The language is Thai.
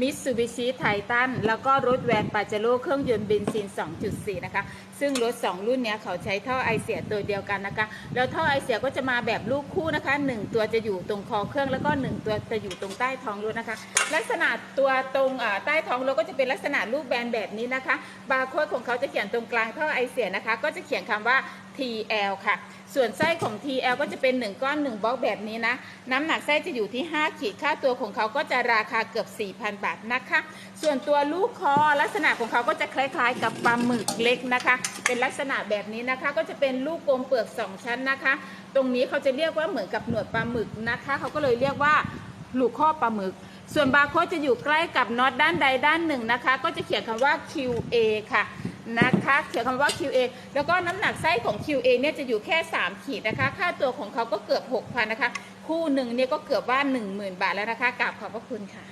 มิตซูบิชิไททันแล้วก็รถแวนปาเจโร่เครื่องยนต์เบนซิน 2.4 นะคะ ซึ่งรถ 2 รุ่นเนี้ยเขาใช้ท่อไอเสียตัวเดียวกันนะคะ แล้วท่อไอเสียก็จะมาแบบลูกคู่นะคะ 1 ตัวจะอยู่ตรงคอเครื่องแล้วก็ 1 ตัวจะอยู่ตรงใต้ท้องรถนะคะ ลักษณะตัวตรงใต้ท้องรถก็จะเป็นลักษณะรูปแบนแบบนี้นะคะ บาร์โค้ดของเขาจะเขียนตรงกลางท่อไอเสียนะคะ ก็จะเขียนคำว่า TL ค่ะ ส่วนไส้ของ TL ก็จะเป็น 1 ก้อน 1บล็อกแบบนี้นะ น้ำหนักไส้จะอยู่ที่ 5 ขีด ค่าตัวของเขาก็จะราคาเกือบ 4,000 บาทนะคะ ส่วนตัวลูกคอลักษณะของเขาก็จะคล้ายๆ กับปลาหมึกเล็กนะคะ เป็นลักษณะแบบนี้นะคะ ก็จะเป็นลูกกลมเปลือก 2 ชั้นนะคะ ตรงนี้เขาจะเรียกว่าเหมือนกับหนวดปลาหมึกนะคะ เขาก็เลยเรียกว่าลูกข้อปลาหมึก ส่วนบาร์โค้ดจะอยู่ใกล้กับน็อตด้านใดด้านหนึ่งนะคะ ก็จะเขียนคำว่า QA ค่ะ นะคะเขียนคำว่า QA แล้วก็น้ำหนักไส้ของ QA เนี่ยจะอยู่แค่ 3 ขีดนะคะ ค่าตัวของเขาก็เกือบ 6,000 นะคะ คู่หนึ่งเนี่ยก็เกือบว่า 10,000 บาทแล้วนะคะกราบขอบพระคุณค่ะ